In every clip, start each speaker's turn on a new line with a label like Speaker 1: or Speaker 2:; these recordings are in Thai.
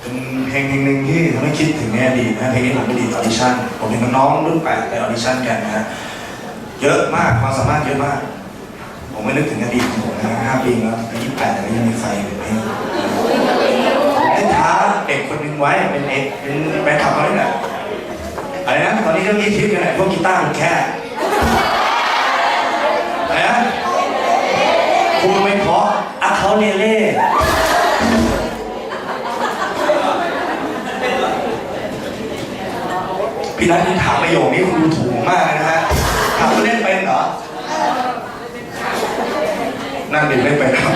Speaker 1: เป็นเพลงเพลงหนึ่งที่ทำให้คิดถึงในอดีตนะเพลงนี้ผมไปดีออดิชั่นผมเห็นน้องๆรุ่นแปดไปออดิชั่นกันนะฮะเยอะมากความสามารถเยอะมาก ผมไม่นึกถึงอดีตของผมนะห้าปีแล้วอายุแปดแต่ยังมีไฟเป็นเพลงได้ท้าเด็กคนหนึ่งไว้เป็นเอกเป็นแฟนคลับเขาเนี่ยอะไรนะตอนนี้เรื่องนี้ทิปกันไหนพวกกีตาร์มันแค่ พี่นัทนี่ถามประโยคนี้คุณดูถูกมากนะฮะถามว่าเล่นเป็นเหรอนั่นเด็กเล่นเป็นครับ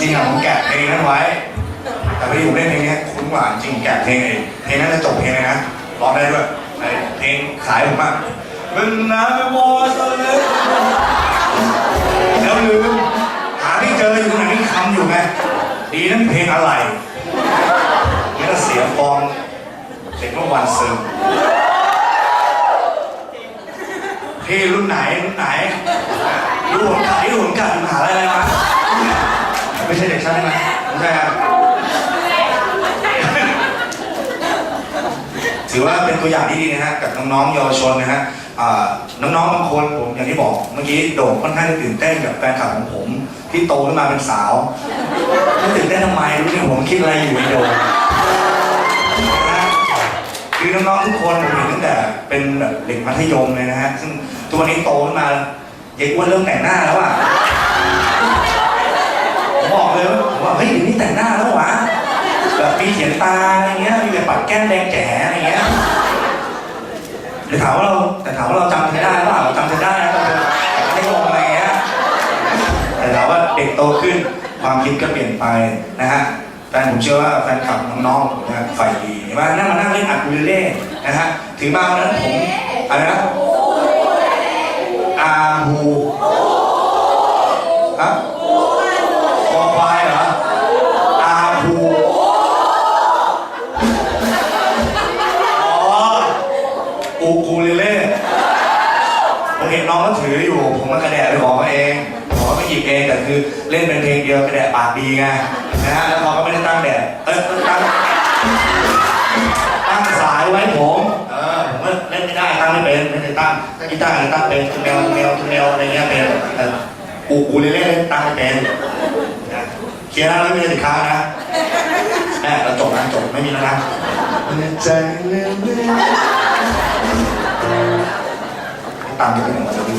Speaker 1: จริ
Speaker 2: งอะ
Speaker 1: ผมแกะเพลงนั้นไว้ แต่พอดีผมเล่นเพลงนี้คุ้นกว่าจริงแกะเพลงไอ้เพลงนั้นจะจบเพลงเลยนะร้องได้ด้วยไอ้เพลงขายผมมากเป็นน้ำมอสเลยแล้วลืมหาไม่เจออยู่ไหนคำอยู่ไงดีนั่นเพลงอะไรนี่ก็เสียฟองเด็กเมื่อวันซึมพี่รุ่นไหนรุ่นไหนดูผมกัดดูผมกัดมหาอะไรอะไรมา ช่เด็กช่างใช่ไหมไม่ใช่ครับถือว่าเป็นตัวอย่างที่ดีนะฮะกับน้องๆเยาวชนนะฮะน้องๆบางคนผมอย่างที่บอกเมื่อกี้โด่งค่อนข้างจะตื่นเต้นกับแฟนคลับของผม ที่โตขึ้นมาเป็นสาวตื่นเต้นทำไมรู้เนี่ผมคิดอะไรอยู่ในโด่งคือน้องๆทุกคนผมเห็นตั้งแต่เป็นแบบเด็กมัธยมเลยนะฮะซึ่งตัวนี้โตขึ้นมาเด็กอ้วนเริ่มแต่งหน้าแล้วอะ ว่าเฮ้ยเดี๋ยวนี้แต่งหน้าแล้ววะแบบมีเขียนตาอะไรเงี้ยมีแบบปัดแก้มแดงแจ๋อะไรเงี้ยหรือถามว่าเราแต่ถามว่าเราจำเธอได้หรือเปล่าเราจำเธอได้นะตอนเป็นไม่ลงอะไรเงี้ยแต่ถามว่าเด็กโตขึ้นความคิดก็เปลี่ยนไปนะฮะแฟนผมเชื่อว่าแฟนคลับน้องๆผมนะฝ่ายดีเห็นไหมนั่งมานั่งเล่นอัดบูเล่นะฮะถือมาวันนั้นผมอะไรนะ มมากระแดะไปบอกเขาเองบอกว่าไม่หยิบเองแต่คือเล่นเป็นเพลงเดียวกระแดะปากดีไงนะฮะแล้วเขาก็ไม่ได้ตั้งแดดเออตั้งตั้งสายไว้ผมเออผมก็เล่นไม่ได้ตั้งไม่เป็นไม่ได้ตั้งถ้ากีตาร์ตั้งเป็นทุกแนวทุกแนวทุกแนวอะไรเงี้ยเป็นเออกูกูเล่นเล่นตั้งไม่เป็นนะเคลียร์แล้วไม่มีสินค้านะแม่เราจบนะจบไม่มีแล้วนะใจเร็วๆตามที่เป็นของมันจะดี